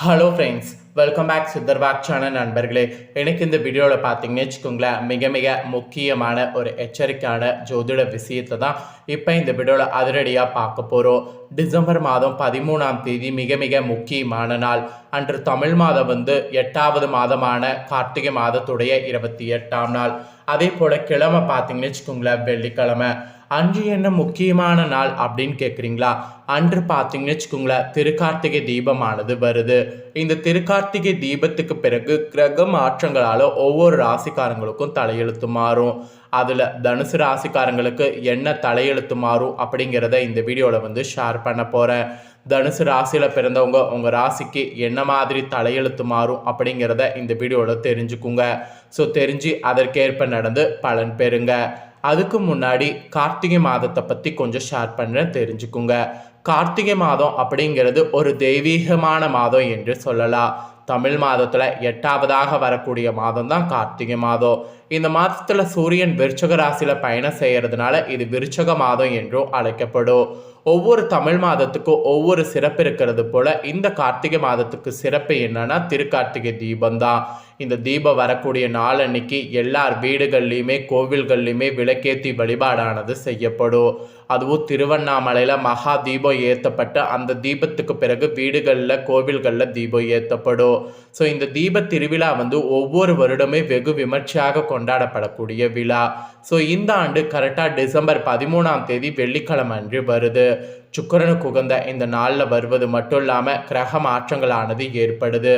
Hello friends welcome back சித்தர்வாக் நண்பர்களே. எனக்கு இந்த வீடியோவில் பார்த்தீங்கன்னு வச்சுக்கோங்களேன் மிக மிக முக்கியமான ஒரு எச்சரிக்கையான ஜோதிட விஷயத்தை தான் இப்போ இந்த வீடியோவில் அதிரடியாக பார்க்க போகிறோம் டிசம்பர் மாதம் பதிமூணாம் தேதி மிக மிக முக்கியமான நாள். அன்று தமிழ் மாதம் வந்து எட்டாவது மாதமான கார்த்திகை மாதத்துடைய இருபத்தி எட்டாம் நாள். அதே போல் கிழமை பார்த்தீங்கன்னு வச்சுக்கோங்களேன் வெள்ளிக்கிழமை. அன்று என்ன முக்கியமான நாள் அப்படின்னு கேட்குறீங்களா அன்று பார்த்தீங்கன்னு வச்சுக்கோங்களேன் திருக்கார்த்திகை தீபமானது வருது. இந்த திருக்கார்த்திகை தீபத்துக்கு பிறகு கிரக மாற்றங்களால் ஒவ்வொரு ராசிக்காரங்களுக்கும் தலையெழுத்து மாறும். அதில் தனுசு ராசிக்காரங்களுக்கு என்ன தலையெழுத்து மாறும் அப்படிங்கிறத இந்த வீடியோவில் வந்து ஷேர் பண்ண போகிறேன் தனுசு ராசியில் பிறந்தவங்க உங்கள் ராசிக்கு என்ன மாதிரி தலையெழுத்து மாறும் அப்படிங்கிறத இந்த வீடியோவில் தெரிஞ்சுக்குங்க. ஸோ தெரிஞ்சு அதற்கேற்ப நடந்து பலன் பெறுங்க. அதுக்கு முன்னாடி கார்த்திகை மாதத்தை பற்றி கொஞ்சம் ஷேர் பண்ணுறேன் தெரிஞ்சுக்குங்க. கார்த்திகை மாதம் அப்படிங்கிறது ஒரு தெய்வீகமான மாதம் என்று சொல்லலாம். தமிழ் மாதத்தில் எட்டாவதாக வரக்கூடிய மாதம் தான் கார்த்திகை மாதம். இந்த மாதத்தில் சூரியன் விருச்சக ராசியில் பயணம் செய்கிறதுனால இது விருச்சக மாதம் என்றும் அழைக்கப்படும். ஒவ்வொரு தமிழ் மாதத்துக்கும் ஒவ்வொரு சிறப்பு இருக்கிறது போல இந்த கார்த்திகை மாதத்துக்கு சிறப்பு என்னன்னா திருக்கார்த்திகை தீபம் தான் இந்த தீபம் வரக்கூடிய நாள் அன்னைக்கு எல்லார் வீடுகள்லையுமே கோவில்கள்லையுமே விளக்கேற்றி வழிபாடானது செய்யப்படும். அதுவும் திருவண்ணாமலையில் மகா தீபம் ஏற்றப்பட்டு அந்த தீபத்துக்கு பிறகு வீடுகளில் கோவில்களில் தீபம் ஏற்றப்படும் ஸோ இந்த தீப திருவிழா வந்து ஒவ்வொரு வருடமே வெகு விமர்சையாக கொண்டாடப்படக்கூடிய விழா. ஸோ இந்த ஆண்டு கரெக்டாக டிசம்பர் பதிமூணாம் தேதி வெள்ளிக்கிழமை அன்று வருது. சுக்கரனுக்கு உகந்த இந்த நாளில் வருவது மட்டும் இல்லாமல் கிரக மாற்றங்களானது ஏற்படுது.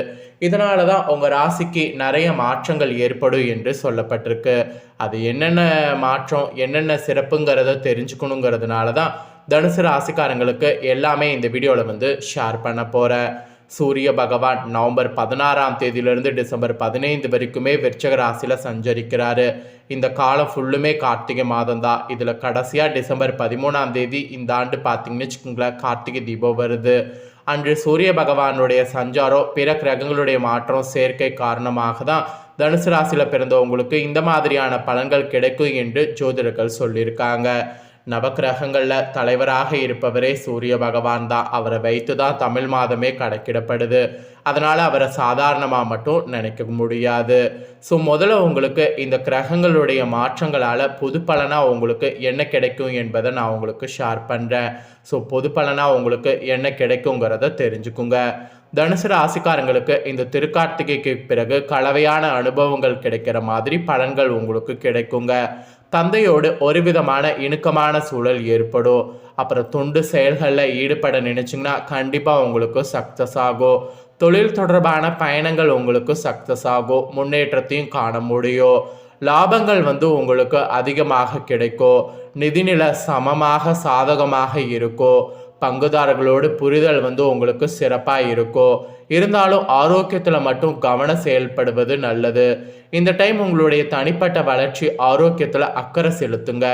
இதனால தான் உங்கள் ராசிக்கு நிறைய மாற்றங்கள் ஏற்படும் என்று சொல்லப்பட்டிருக்கு. அது என்னென்ன மாற்றம் என்னென்ன சிறப்புங்கிறத தெரிஞ்சுக்கணுங்கிறதுனால தான் தனுசு ராசிக்காரங்களுக்கு எல்லாமே இந்த வீடியோவில் வந்து ஷேர் பண்ண போகிறேன் சூரிய பகவான் நவம்பர் பதினாறாம் தேதியிலிருந்து டிசம்பர் பதினைந்து வரைக்குமே விருச்சக ராசியில் சஞ்சரிக்கிறாரு. இந்த காலம் ஃபுல்லுமே கார்த்திகை மாதம் தான். இதில் கடைசியாக டிசம்பர் பதிமூணாம் தேதி இந்த ஆண்டு பார்த்தீங்கன்னு வச்சுக்கோங்களேன் கார்த்திகை தீபம் வருது. அன்று சூரிய பகவானுடைய சஞ்சாரம் பிற கிரகங்களுடைய மாற்றம் சேர்க்கை காரணமாக தான் தனுசு ராசியில் பிறந்தவங்களுக்கு இந்த மாதிரியான பலன்கள் கிடைக்கும் என்று ஜோதிடர்கள் சொல்லியிருக்காங்க. நவக்கிரகங்களில் தலைவராக இருப்பவரே சூரிய பகவான் தான். அவரை வைத்து தான் தமிழ் மாதமே கணக்கிடப்படுது. அதனால் அவரை சாதாரணமாக மட்டும் நினைக்க முடியாது. ஸோ முதல்ல உங்களுக்கு இந்த கிரகங்களுடைய மாற்றங்களால் பொது பலனாக உங்களுக்கு என்ன கிடைக்கும் என்பதை நான் உங்களுக்கு ஷேர் பண்ணுறேன் ஸோ பொது பலனாக உங்களுக்கு என்ன கிடைக்குங்கிறத தெரிஞ்சுக்குங்க. தனுசு ராசிக்காரங்களுக்கு இந்த திருக்கார்த்திகைக்கு பிறகு கலவையான அனுபவங்கள் கிடைக்கிற மாதிரி பலன்கள் உங்களுக்கு கிடைக்குங்க. தந்தையோடு ஒரு விதமான இணுக்கமான சூழல் ஏற்படும். அப்புறம் தொண்டு செயல்களில் ஈடுபட நினச்சிங்கன்னா கண்டிப்பாக உங்களுக்கு சக்ஸஸ் ஆகும். தொழில் தொடர்பான பயணங்கள் உங்களுக்கு சக்ஸஸ் ஆகும். முன்னேற்றத்தையும் காண முடியும். லாபங்கள் வந்து உங்களுக்கு அதிகமாக கிடைக்கும். நிதிநிலை சமமாக சாதகமாக இருக்கும். பங்குதாரர்களோடு புரிதல் வந்து உங்களுக்கு சிறப்பாக இருக்கும் இருந்தாலும் ஆரோக்கியத்தில் மட்டும் கவனம் செயல்படுவது நல்லது. இந்த டைம் உங்களுடைய தனிப்பட்ட வளர்ச்சி ஆரோக்கியத்தில் அக்கறை செலுத்துங்க.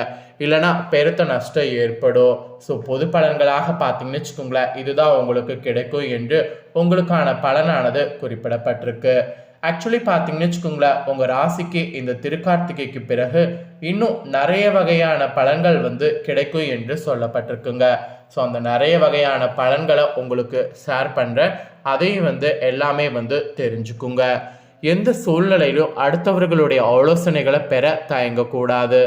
இல்லைனா பெருத்த நஷ்டம் ஏற்படும். ஸோ பொது பலன்களாக பார்த்தீங்கன்னு வச்சுக்கோங்களேன் இதுதான் உங்களுக்கு கிடைக்கும் என்று உங்களுக்கான பலனானது குறிப்பிடப்பட்டிருக்கு. ஆக்சுவலி பார்த்தீங்கன்னு வச்சுக்கோங்களேன் உங்கள் ராசிக்கு இந்த திருக்கார்த்திகைக்கு பிறகு இன்னும் நிறைய வகையான பலன்கள் வந்து கிடைக்கும் என்று சொல்லப்பட்டிருக்குங்க. ஸோ அந்த நிறைய வகையான பலன்களை உங்களுக்கு ஷேர் பண்ணுறேன் அதையும் வந்து எல்லாமே வந்து தெரிஞ்சுக்குங்க. எந்த சூழ்நிலையிலும் அடுத்தவர்களுடைய ஆலோசனைகளை பெற தயங்கக்கூடாது.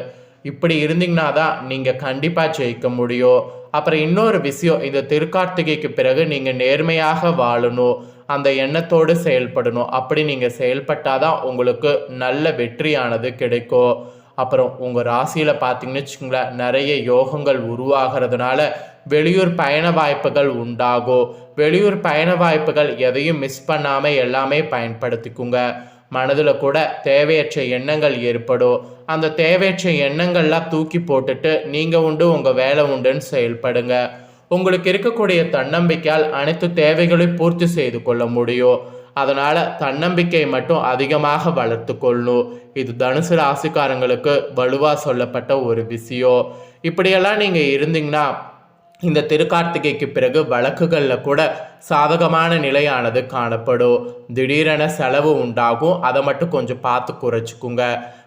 இப்படி இருந்தீங்கன்னா தான் நீங்கள் கண்டிப்பாக ஜெயிக்க முடியும். அப்புறம் இன்னொரு விஷயம் இந்த திருக்கார்த்திகைக்கு பிறகு நீங்கள் நேர்மையாக வாழணும். அந்த எண்ணத்தோடு செயல்படணும். அப்படி நீங்கள் செயல்பட்டால் தான் உங்களுக்கு நல்ல வெற்றியானது கிடைக்கும். அப்புறம் உங்கள் ராசியில் பார்த்தீங்கன்னு வச்சுக்கோங்களேன் நிறைய யோகங்கள் உருவாகிறதுனால வெளியூர் பயண வாய்ப்புகள் உண்டாகும் வெளியூர் பயண வாய்ப்புகள் எதையும் மிஸ் பண்ணாமல் எல்லாமே பயன்படுத்திக்குங்க. மனதில் கூட தேவையற்ற எண்ணங்கள் ஏற்படும். அந்த தேவையற்ற எண்ணங்கள்லாம் தூக்கி போட்டுட்டு நீங்கள் உண்டு உங்கள் வேலை உண்டுன்னு செயல்படுங்க. உங்களுக்கு இருக்கக்கூடிய தன்னம்பிக்கையால் அனைத்து தேவைகளையும் பூர்த்தி செய்து கொள்ள முடியும். அதனால் தன்னம்பிக்கை மட்டும் அதிகமாக வளர்த்து கொள்ளணும் இது தனுசு ராசிக்காரங்களுக்கு வலுவாக சொல்லப்பட்ட ஒரு விஷயம். இப்படியெல்லாம் நீங்கள் இருந்தீங்கன்னா இந்த திருக்கார்த்திகைக்கு பிறகு வழக்குகளில் கூட சாதகமான நிலையானது காணப்படும். திடீரென செலவு உண்டாகும். அதை மட்டும் கொஞ்சம் பார்த்து குறைச்சிக்குங்க.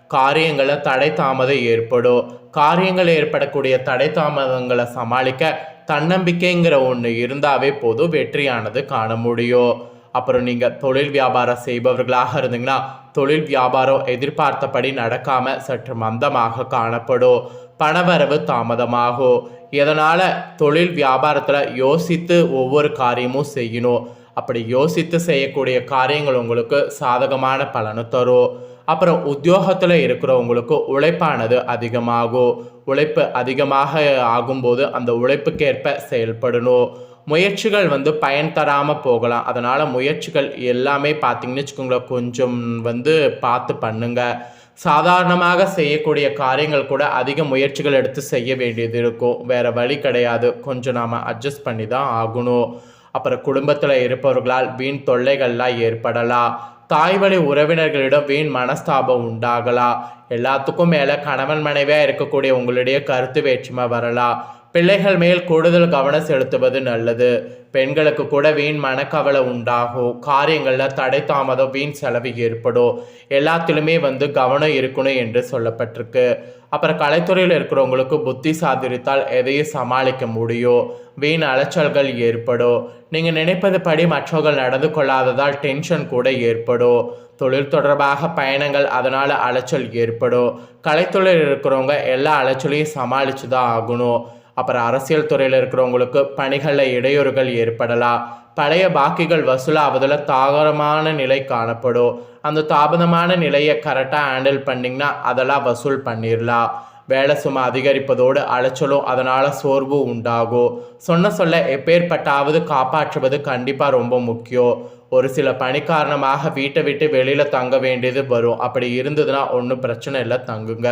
காரியங்களை தடை தாமதம் ஏற்படும். காரியங்கள் ஏற்படக்கூடிய தடை தாமதங்களை சமாளிக்க தன்னம்பிக்கைங்கிற ஒன்று இருந்தாவே போதும். வெற்றியானது காண முடியும். அப்புறம் நீங்கள் தொழில் வியாபாரம் செய்பவர்களாக இருந்தீங்கன்னா தொழில் வியாபாரம் எதிர்பார்த்தபடி நடக்காமல் சற்று மந்தமாக காணப்படும். பணவரவு தாமதமாகும். இதனால் தொழில் வியாபாரத்தில் யோசித்து ஒவ்வொரு காரியமும் செய்யணும்? அப்படி யோசித்து செய்யக்கூடிய காரியங்கள் உங்களுக்கு சாதகமான பலனை தரும். அப்புறம் உத்தியோகத்தில் இருக்கிறவங்களுக்கு உழைப்பானது அதிகமாகும். உழைப்பு அதிகமாக ஆகும்போது அந்த உழைப்புக்கேற்ப செயல்படணும். முயற்சிகள் வந்து பயன் தராமல் போகலாம். அதனால் முயற்சிகள் எல்லாமே பார்த்தீங்கன்னு வச்சுக்கோங்களேன் கொஞ்சம் வந்து பார்த்து பண்ணுங்கள் சாதாரணமாக செய்யக்கூடிய காரியங்கள் கூட அதிக முயற்சிகள் எடுத்து செய்ய வேண்டியது இருக்கும். வேறு வழி கிடையாது. கொஞ்சம் நாம் அட்ஜஸ்ட் பண்ணி தான் ஆகணும். அப்புறம் குடும்பத்தில் இருப்பவர்களால் வீண் தொல்லைகள்லாம் ஏற்படலாம். தாய்வழி உறவினர்களிடம் வீண் மனஸ்தாபம் உண்டாகலாம். எல்லாத்துக்கும் மேலே கணவன் மனைவியாக இருக்கக்கூடிய உங்களுடைய கருத்து வேற்றுமை வரலாம். பிள்ளைகள் மேல் கூடுதல் கவனம் செலுத்துவது நல்லது. பெண்களுக்கு கூட வீண் மனக்கவலை உண்டாகும் காரியங்களில் தடை தாமதம் வீண் செலவு ஏற்படும் எல்லாத்திலுமே வந்து கவனம் இருக்கணும் என்று சொல்லப்பட்டிருக்கு. அப்புறம் கலைத்துறையில் இருக்கிறவங்களுக்கு புத்தி சாதித்தால் எதையும் சமாளிக்க முடியும் வீண் அலைச்சல்கள் ஏற்படும் நீங்கள் நினைப்பது படி மற்றவர்கள் நடந்து கொள்ளாததால் டென்ஷன் கூட ஏற்படும் தொழில் தொடர்பாக பயணங்கள் அதனால் அலைச்சல் ஏற்படும் கலைத்துறையில் இருக்கிறவங்க எல்லா அலைச்சலையும் சமாளித்து தான் ஆகணும். அப்புறம் அரசியல் துறையில் இருக்கிறவங்களுக்கு பணிகளில் இடையூறுகள் ஏற்படலாம். பழைய பாக்கிகள் வசூலாவதில் தாகரமான நிலை காணப்படும். அந்த தாமதமான நிலையை கரெக்டாக ஹேண்டில் பண்ணிங்கன்னா அதெல்லாம் வசூல் பண்ணிடலாம் வேலை சும்மா அதிகரிப்பதோடு அலைச்சலும் அதனால் சோர்வு உண்டாகும். சொன்ன சொல்ல எப்பேற்பட்டாவது காப்பாற்றுவது கண்டிப்பாக ரொம்ப முக்கியம். ஒரு சில பணி காரணமாக வீட்டை விட்டு வெளியில் தங்க வேண்டியது வரும். அப்படி இருந்ததுன்னா ஒன்றும் பிரச்சனை இல்லை தங்குங்க.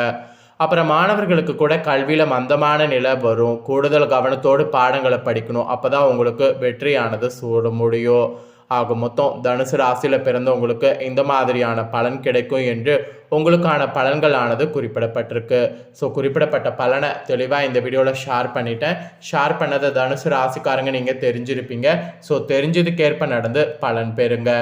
அப்புறம் மாணவர்களுக்கு கூட கல்வியில் மந்தமான நிலை வரும். கூடுதல் கவனத்தோடு பாடங்களை படிக்கணும். அப்போ தான் உங்களுக்கு வெற்றியானது சூட முடியும். ஆக மொத்தம் தனுசு ராசியில் பிறந்தவங்களுக்கு இந்த மாதிரியான பலன் கிடைக்கும் என்று உங்களுக்கான பலன்களானது குறிப்பிடப்பட்டிருக்கு. ஸோ குறிப்பிடப்பட்ட பலனை தெளிவாக இந்த வீடியோவில் ஷேர் பண்ணிட்டேன். ஷேர் பண்ணதை தனுசு ராசிக்காரங்க நீங்கள் தெரிஞ்சிருப்பீங்க. ஸோ தெரிஞ்சதுக்கேற்ப நடந்து பலன் பெறுங்க.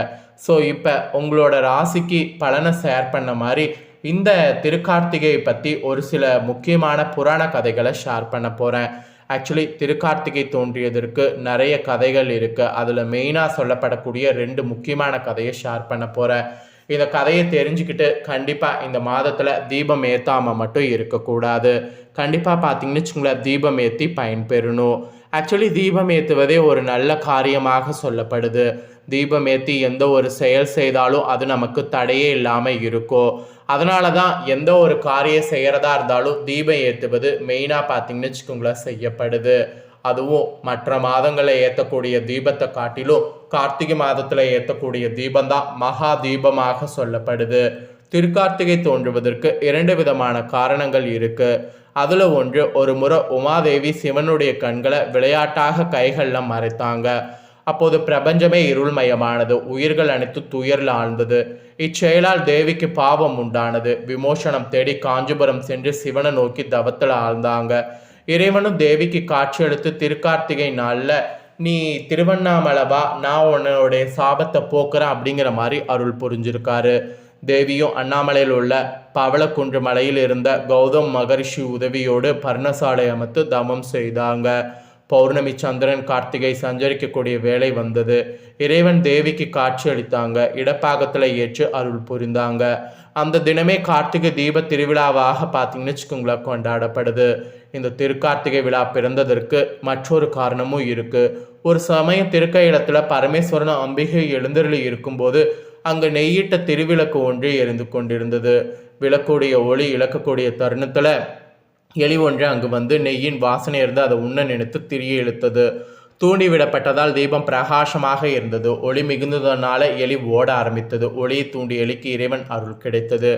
ஸோ இப்போ உங்களோட ராசிக்கு பலனை ஷேர் பண்ண மாதிரி இந்த திருக்கார்த்திகையை பற்றி ஒரு சில முக்கியமான புராண கதைகளை ஷேர் பண்ண போகிறேன் ஆக்சுவலி திருக்கார்த்திகை தோன்றியதற்கு நிறைய கதைகள் இருக்குது அதில் மெயினாக சொல்லப்படக்கூடிய ரெண்டு முக்கியமான கதையை ஷேர் பண்ண போகிறேன் இந்த கதையை தெரிஞ்சுக்கிட்டு கண்டிப்பாக இந்த மாதத்தில் தீபம் ஏற்றாமல் மட்டும் இருக்கக்கூடாது கண்டிப்பாக பார்த்தீங்கன்னு வச்சுங்களேன் தீபம் ஏற்றி பயன்பெறணும். ஆக்சுவலி தீபம் ஏற்றுவதே ஒரு நல்ல காரியமாக சொல்லப்படுது. தீபம் ஏற்றி எந்த ஒரு செயல் செய்தாலும் அது நமக்கு தடையே இல்லாமல் இருக்கும் அதனால தான் எந்த ஒரு காரியம் செய்கிறதா இருந்தாலும் தீபம் ஏற்றுவது மெயினாக பார்த்தீங்கன்னு வச்சுக்கோங்களேன் செய்யப்படுது. அதுவும் மற்ற மாதங்களில் ஏற்றக்கூடிய தீபத்தை காட்டிலும் கார்த்திகை மாதத்தில் ஏற்றக்கூடிய தீபம் தான் மகா தீபமாக சொல்லப்படுது. திருக்கார்த்திகை தோன்றுவதற்கு இரண்டு விதமான காரணங்கள் இருக்கு. அதில் ஒன்று ஒரு முறை உமாதேவி சிவனுடைய கண்களை விளையாட்டாக கைகளில் மறைத்தாங்க. அப்போது பிரபஞ்சமே இருள்மயமானது உயிர்கள் அனைத்து துயரில் ஆழ்ந்தது இச்செயலால் தேவிக்கு பாவம் உண்டானது. விமோசனம் தேடி காஞ்சிபுரம் சென்று சிவனை நோக்கி தவத்தில் ஆழ்ந்தாங்க. இறைவனும் தேவிக்கு காட்சியெடுத்து திருக்கார்த்திகை நாளில் நீ திருவண்ணாமலவா? நான் உன்னோடைய சாபத்தை போக்குறேன் அப்படிங்கிற மாதிரி அருள் புரிஞ்சிருக்காரு. தேவியும் அண்ணாமலையில் உள்ள பவளக்குன்று மலையில் இருந்த கௌதம் மகரிஷி உதவியோடு பர்ணசாலை அமைத்து தமம் செய்தாங்க. பௌர்ணமி சந்திரன் கார்த்திகை சஞ்சரிக்கக்கூடிய வேலை வந்தது. இறைவன் தேவிக்கு காட்சி அளித்தாங்க. இடப்பாகத்தில் ஏற்று அருள் புரிந்தாங்க. அந்த தினமே கார்த்திகை தீப திருவிழாவாக பார்த்தீங்கன்னு வச்சுக்கோங்களேன் கொண்டாடப்படுது. இந்த திருக்கார்த்திகை விழா பிறந்ததற்கு மற்றொரு காரணமும் இருக்கு. ஒரு சமயம் திருக்கையிடத்துல பரமேஸ்வரன் அம்பிகை எழுந்தருளி இருக்கும்போது அங்கு நெய்யிட்ட திருவிளக்கு ஒன்று எரிந்து கொண்டிருந்தது. விளக்குடைய ஒளி இழக்கக்கூடிய தருணத்தில் எலி ஒன்று அங்கு வந்து நெய்யின் வாசனை இருந்து அதை உண்ண நினைத்து திரிய இழுத்தது. தூண்டிவிடப்பட்டதால் தீபம் பிரகாசமாக இருந்தது. ஒளி மிகுந்ததனால எலி ஓட ஆரம்பித்தது. ஒளியை தூண்டி எலிக்கு இறைவன் அருள் கிடைத்தது.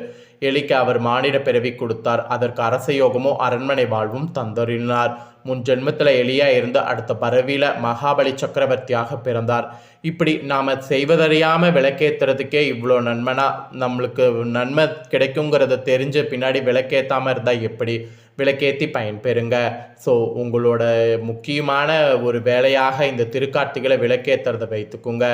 எலிக்கு அவர் மானிட பிறவி கொடுத்தார். அதற்கு அரசயோகமோ அரண்மனை வாழ்வும் தந்தறினார் முன் ஜென்மத்தில் எலியா இருந்து அடுத்த பறவியில மகாபலி சக்கரவர்த்தியாக பிறந்தார். இப்படி நாம் செய்வதறியாமல் விளக்கேற்றுறதுக்கே இவ்வளோ நன்மைனா? நம்மளுக்கு நன்மை கிடைக்குங்கிறத தெரிஞ்ச பின்னாடி விளக்கேற்றாமல் இருந்தால் எப்படி? விளக்கேற்றி பயன்பெறுங்க. ஸோ உங்களோட முக்கியமான ஒரு வேலையாக இந்த திருக்கார்த்திகளை விளக்கேற்றுறதை வைத்துக்குங்க.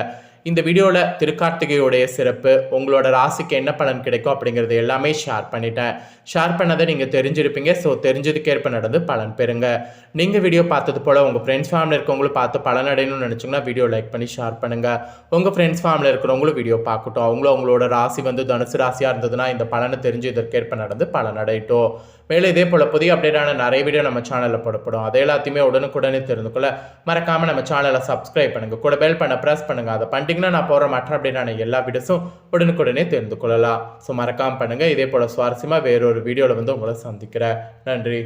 இந்த வீடியோவில் திருக்கார்த்திகையோடைய சிறப்பு உங்களோட ராசிக்கு என்ன பலன் கிடைக்கும் அப்படிங்கிறது எல்லாமே ஷேர் பண்ணிட்டேன். ஷேர் பண்ணதை நீங்கள் தெரிஞ்சிருப்பீங்க ஸோ தெரிஞ்சதுக்கேற்ப நடந்து பலன் பெறுங்க. நீங்கள் வீடியோ பார்த்தது போல் உங்கள் ஃப்ரெண்ட்ஸ் ஃபேமிலி இருக்கவங்களும் பார்த்து பலன் அடையணும்னு நினச்சிங்கன்னா வீடியோ லைக் பண்ணி ஷேர் பண்ணுங்கள் உங்கள் ஃப்ரெண்ட்ஸ் ஃபேமிலி இருக்கிறவங்களும் வீடியோ பார்க்கட்டும். அவங்களும் அவங்களோட ராசி வந்து தனுசு ராசியாக இருந்ததுன்னா இந்த பலனை தெரிஞ்சு இதற்கேற்ப நடந்து பலன் அடையட்டும். மேலே இதே போல் புதிய அப்டேட்டான நிறைய வீடியோ நம்ம சேனலில் போடப்படும். அதை எல்லாத்தையுமே உடனுக்குடனே தெரிந்து கொள்ள மறக்காமல் நம்ம சேனலை சப்ஸ்கிரைப் பண்ணுங்கள் கூட பெல் பண்ண ப்ரெஸ் பண்ணுங்கள் அதை பார்த்தீங்கன்னா நான் போகிற மற்ற அப்டேட்டான எல்லா வீடியோஸும் உடனுக்குடனே தெரிந்து கொள்ளலாம். ஸோ மறக்காமல் பண்ணுங்கள் இதே போல் சுவாரஸ்யமாக வேறொரு வீடியோவில் வந்து உங்களை சந்திக்கிறேன். நன்றி.